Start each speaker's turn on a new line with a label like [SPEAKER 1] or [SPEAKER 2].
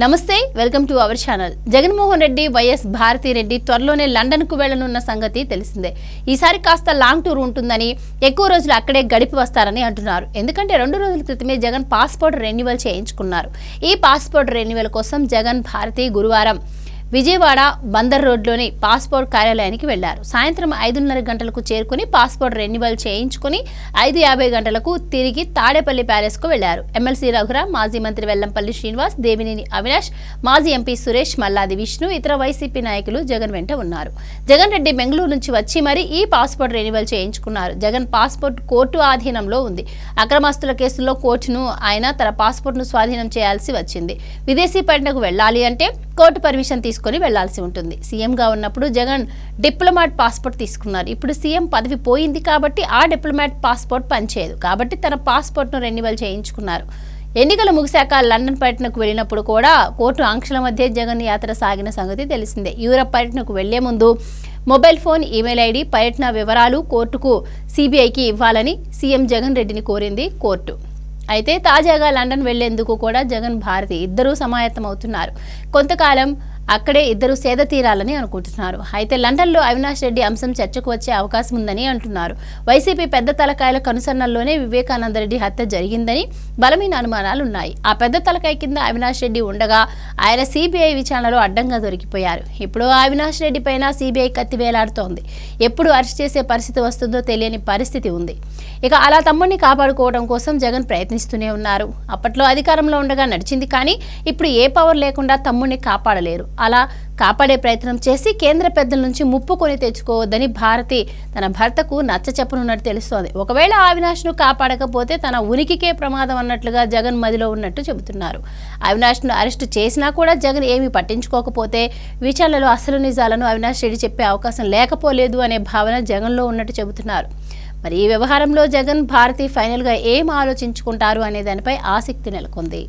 [SPEAKER 1] Namaste welcome to our channel. Jaganmohan Reddy Y S Bharathi Reddy త్వరలోనే లండన్కు వెళ్ళనున్న సంగతి తెలిసిందే. ఈసారి కాస్త లాంగ్ టూర్ ఉంటుందని ఎక్కువ రోజులు అక్కడే గడిపి వస్తారని అంటున్నారు. ఎందుకంటే రెండు రోజుల క్రితమే జగన్ పాస్పోర్ట్ రెన్యువల్ చేయించుకున్నారు. ఈ పాస్పోర్ట్ రెన్యువల్ కోసం జగన్ భారతి గురువారం విజయవాడ బందర్ రోడ్లోని పాస్పోర్ట్ కార్యాలయానికి వెళ్ళారు. సాయంత్రం ఐదున్నర గంటలకు చేరుకుని పాస్పోర్ట్ రెన్యువల్ చేయించుకుని ఐదు యాభై గంటలకు తిరిగి తాడేపల్లి ప్యాలెస్కు వెళ్ళారు. ఎమ్మెల్సీ రఘురాం మాజీ మంత్రి వెల్లంపల్లి శ్రీనివాస్ దేవినేని అవినాష్ మాజీ ఎంపీ సురేష్ మల్లాది విష్ణు ఇతర వైసీపీ నాయకులు జగన్ వెంట ఉన్నారు. జగన్ రెడ్డి బెంగళూరు నుంచి వచ్చి మరీ ఈ పాస్పోర్ట్ రెన్యువల్ చేయించుకున్నారు. జగన్ పాస్పోర్ట్ కోర్టు ఆధీనంలో ఉంది. అక్రమాస్తుల కేసుల్లో కోర్టును ఆయన తన పాస్పోర్ట్ను స్వాధీనం చేయాల్సి వచ్చింది. విదేశీ పర్యటనకు వెళ్ళాలి అంటే కోర్టు పర్మిషన్ తీసుకొని వెళ్ళాల్సి ఉంటుంది. సీఎంగా ఉన్నప్పుడు జగన్ డిప్లొమాట్ పాస్పోర్ట్ తీసుకున్నారు. ఇప్పుడు సీఎం పదవి పోయింది కాబట్టి ఆ డిప్లొమాట్ పాస్పోర్ట్ పనిచేయదు. కాబట్టి తన పాస్పోర్ట్ను రెన్యువల్ చేయించుకున్నారు. ఎన్నికలు ముగిశాక లండన్ పర్యటనకు వెళ్ళినప్పుడు కూడా కోర్టు ఆంక్షల మధ్య జగన్ యాత్ర సాగిన సంగతి తెలిసిందే. యూరప్ పర్యటనకు వెళ్ళే ముందు మొబైల్ ఫోన్ ఈమెయిల్ ఐడి పర్యటన వివరాలు కోర్టుకు సిబిఐకి ఇవ్వాలని సీఎం జగన్ రెడ్డిని కోరింది కోర్టు. అయితే తాజాగా లండన్ వెళ్ళేందుకు కూడా జగన్ భారతి ఇద్దరూ సమాయత్తమవుతున్నారు. కొంతకాలం అక్కడే ఇద్దరు సేద తీరాలని అనుకుంటున్నారు. అయితే లండన్లో అవినాష్ రెడ్డి అంశం చర్చకు వచ్చే అవకాశం ఉందని అంటున్నారు. వైసీపీ పెద్ద తలకాయల కనుసన్నల్లోనే వివేకానంద రెడ్డి హత్య జరిగిందని బలమైన అనుమానాలు ఉన్నాయి ఆ పెద్ద తలకాయ కింద అవినాష్ రెడ్డి ఉండగా ఆయన సిబిఐ విచారణలో అడ్డంగా దొరికిపోయారు. ఇప్పుడు అవినాష్ రెడ్డి పైన సిబిఐ కత్తి వేలాడుతోంది. ఎప్పుడు అరెస్ట్ చేసే పరిస్థితి వస్తుందో తెలియని పరిస్థితి ఉంది. ఇక అలా తమ్ముడిని కాపాడుకోవడం కోసం జగన్ ప్రయత్నిస్తూనే ఉన్నారు. అప్పట్లో అధికారంలో ఉండగా నడిచింది కానీ ఇప్పుడు ఏ పవర్ లేకుండా తమ్ముడిని కాపాడలేరు. అలా కాపాడే ప్రయత్నం చేసి కేంద్ర పెద్దల నుంచి ముప్పు కొని తెచ్చుకోవద్దని భారతి తన భర్తకు నచ్చ చెప్పనున్నట్టు తెలుస్తోంది. ఒకవేళ అవినాష్ను కాపాడకపోతే తన ఉనికికే ప్రమాదం అన్నట్లుగా జగన్ మదిలో ఉన్నట్టు చెబుతున్నారు. అవినాష్ను అరెస్టు చేసినా కూడా జగన్ ఏమీ పట్టించుకోకపోతే విచారణలో అసలు నిజాలను అవినాష్ రెడ్డి చెప్పే అవకాశం లేకపోలేదు అనే భావన జగన్లో ఉన్నట్టు చెబుతున్నారు. మరి ఈ వ్యవహారంలో జగన్ భారతి ఫైనల్గా ఏం ఆలోచించుకుంటారు అనే దానిపై ఆసక్తి నెలకొంది.